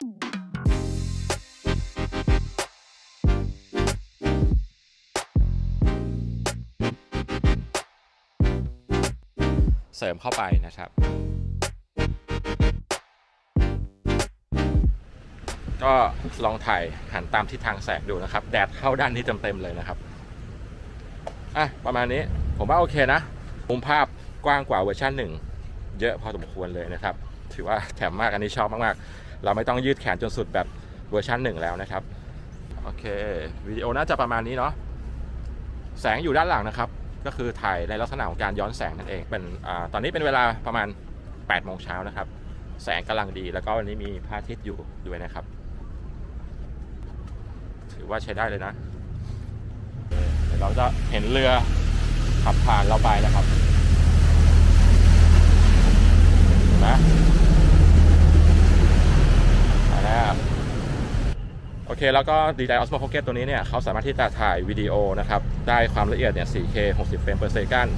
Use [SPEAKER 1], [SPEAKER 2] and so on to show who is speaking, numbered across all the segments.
[SPEAKER 1] เสริมเข้าไปนะครับ ก็ลองถ่ายหันตามทิศทางแสงดูนะครับ แดดเข้าด้านนี้เต็มๆเลยนะครับอะประมาณนี้ผมว่าโอเคนะ มุมภาพกว้างกว่าเวอร์ชันหนึ่งเยอะพอสมควรเลยนะครับ ถือว่าแถมมากอันนี้ชอบมาก ๆ เราไม่ต้องยืดแขนจนสุดแบบเวอร์ชันหนึ่งแล้วนะครับ โอเควิดีโอน่าจะประมาณนี้เนาะแสงอยู่ด้านหลังนะครับ ก็คือถ่ายในลักษณะของการย้อนแสงนั่นเองเป็นอตอนนี้เป็นเวลาประมาณ8โมงเช้านะครับ แสงกำลังดีแล้วก็วันนี้มีพระอาทิตย์อยู่ด้วยนะครับ ถือว่าใช้ได้เลยนะเดี๋ยวเราจะเห็นเรือขับผ่านเราไปนะครับเห็นไหมมาแล้ว โอ เคแล้วก็ DJI Osmo Pocket ตัวนี้เนี่ยเขาสามารถที่จะถ่ายวิดีโอนะครับได้ความละเอียดเนี่ย 4K 60เฟรม per second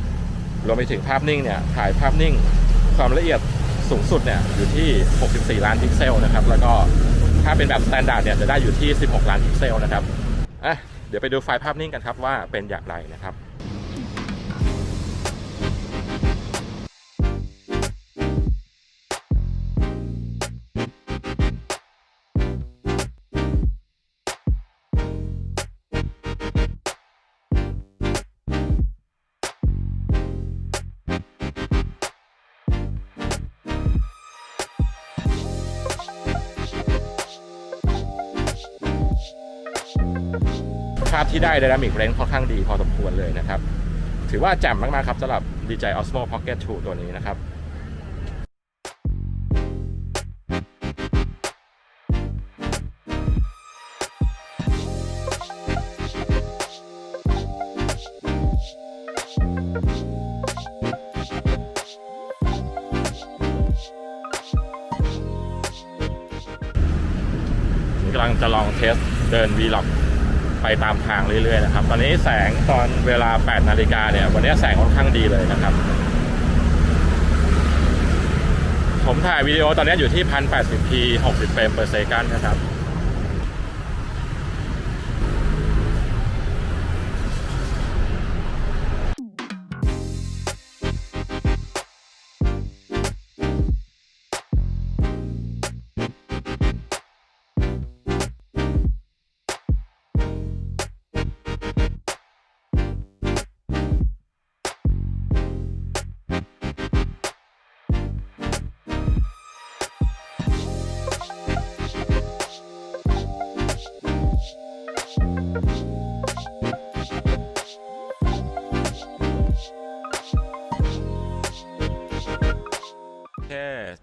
[SPEAKER 1] รวมไปถึงภาพนิ่งเนี่ยถ่ายภาพนิ่งความละเอียดสูงสุดเนี่ยอยู่ที่ 64 ล้านพิกเซลนะครับแล้วก็ถ้าเป็นแบบสแตนดาร์ดเนี่ยจะได้อยู่ที่ 16 ล้านพิกเซลนะครับอะเดี๋ยวไปดูไฟล์ภาพนิ่งกันครับว่าเป็นอย่างไรนะครับ พที่ได้ Dynamic Range ค่อนข้างดีพอสมควรเลยนะครับ ถือว่าแจ่มมากๆครับสำหรับ DJI Osmo Pocket 2 ตัวนี้นะครับกำลังจะลองเทสเดิน Vlog ไปตามทางเรื่อยๆนะครับ ตอนนี้แสงตอนเวลา 8 นาฬิกาเนี่ย วันนี้แสงค่อนข้างดีเลยนะครับ ผมถ่ายวิดีโอตอนนี้อยู่ที่ 1080p 60เฟรม per second นะครับ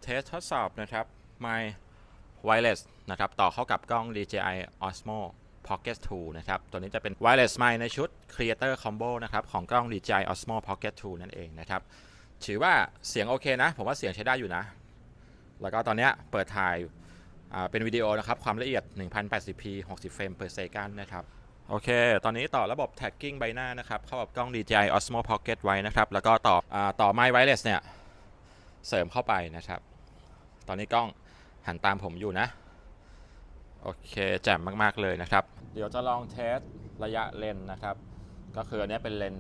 [SPEAKER 1] ทสทดสอบนะครับ My Wireless นะครับต่อเข้ากับกล้อง DJI Osmo Pocket 2 นะครับ ตัวนี้จะเป็น Wireless Mic ในชุด Creator Combo นะครับ ของกล้อง DJI Osmo Pocket 2 นั่นเองนะครับ ถือว่าเสียงโอเคนะ ผมว่าเสียงใช้ได้อยู่นะ แล้วก็ตอนนี้เปิดถ่ายเป็นวิดีโอนะครับ ความละเอียด 1080p 60 เฟรม per second นะครับ โอเค ตอนนี้ต่อระบบ tagging ใบหน้านะครับ เข้ากับกล้อง DJI Osmo Pocket ไว้นะครับ แล้วก็ต่ออต่อ My Wireless เนี่ย เสริมเข้าไปนะครับ ตอนนี้กล้องหันตามผมอยู่นะ โอเคแจ่มมาก ๆ เลยนะครับ เดี๋ยวจะลองเทสระยะเลนนะครับ ก็คืออันนี้เป็นเลน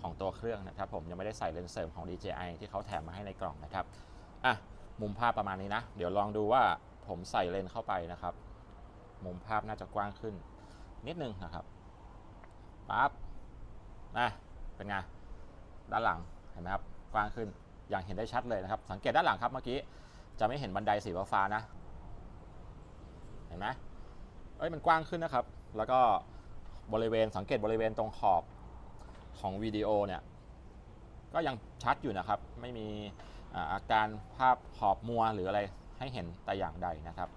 [SPEAKER 1] ของตัวเครื่องนะครับ ผมยังไม่ได้ใส่เลนเสริมของ DJI ที่เขาแถมมาให้ในกล่องนะครับอะมุมภาพประมาณนี้นะ เดี๋ยวลองดูว่าผมใส่เลนเข้าไปนะครับ มุมภาพน่าจะกว้างขึ้น นิดนึงนะครับปั๊บนะเป็นไงด้านหลังเห็นไหมครับกว้างขึ้นอย่างเห็นได้ชัดเลยนะครับ สังเกตด้านหลังครับเมื่อกี้ จะไม่เห็นบันไดสีฟ้านะ เห็นไหมเอ้ยมันกว้างขึ้นนะครับ แล้วก็บริเวณสังเกตบริเวณตรงขอบของวิดีโอเนี่ยก็ยังชัดอยู่นะครับ ไม่มีอาอาการภาพขอบมัวหรืออะไรให้เห็นแต่อย่างใดนะครับ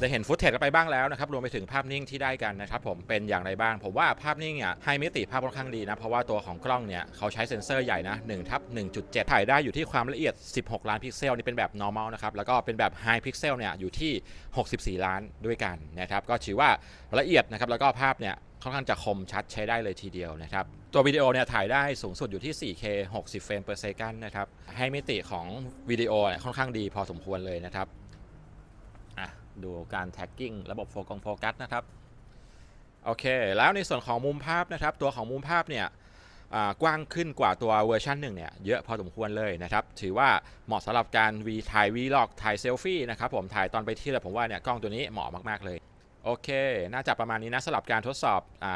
[SPEAKER 1] ได้เห็นฟุตเทจกันไปบ้างแล้วนะครับรวมไปถึงภาพนิ่งที่ได้กันนะครับผมเป็นอย่างไรบ้าง ผมว่าภาพนิ่งเนี่ยให้มิติภาพค่อนข้างดีนะเพราะว่าตัวของกล้องเนี่ยเขาใช้เซ็นเซอร์ใหญ่นะ1ทับ1.7 ถ่ายได้อยู่ที่ความละเอียด 16 ล้านพิกเซลนี่เป็นแบบ normal นะครับแล้วก็เป็นแบบ high pixel เนี่ยอยู่ที่ 64 ล้านด้วยกันนะครับก็ถือว่าละเอียดนะครับแล้วก็ภาพเนี่ยค่อนข้างจะคมชัดใช้ได้เลยทีเดียวนะครับ ตัววิดีโอเนี่ยถ่ายได้สูงสุดอยู่ที่ 4K 60 เฟรม per second นะครับ ให้มิติของวิดีโอเนี่ยค่อนข้างดีพอสมควรเลยนะครับ ดูการแท็กกิ้งระบบโฟกัสโฟกัสนะครับ โอเค แล้วในส่วนของมุมภาพนะครับ ตัวของมุมภาพเนี่ยกว้างขึ้นกว่าตัวเวอร์ชันหนึ่งเนี่ยเยอะพอสมควรเลยนะครับ ถือว่าเหมาะสำหรับการวีถ่ายวีล็อกถ่ายเซลฟี่นะครับผมถ่ายตอนไปเที่ยวผมว่าเนี่ยกล้องตัวนี้เหมาะมากๆเลย โอเค น่าจะประมาณนี้นะสำหรับการทดสอบอ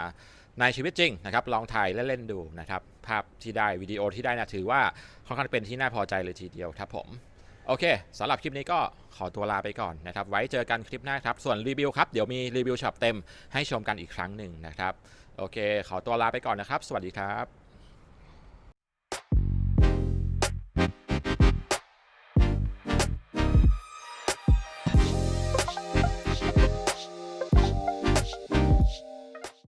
[SPEAKER 1] ในชีวิตจริงนะครับลองถ่ายเล่นๆดูนะครับ ภาพที่ได้วิดีโอที่ได้นะถือว่าค่อนข้างเป็นที่น่าพอใจเลยทีเดียวครับผม โอเคสำหรับคลิปนี้ก็ขอตัวลาไปก่อนนะครับ ไว้เจอกันคลิปหน้าครับ ส่วนรีวิวครับ เดี๋ยวมีรีวิวช็อปเต็มให้ชมกันอีกครั้งหนึ่งนะครับ โอเค ขอตัวลาไปก่อนนะครับ สวัสดีครับ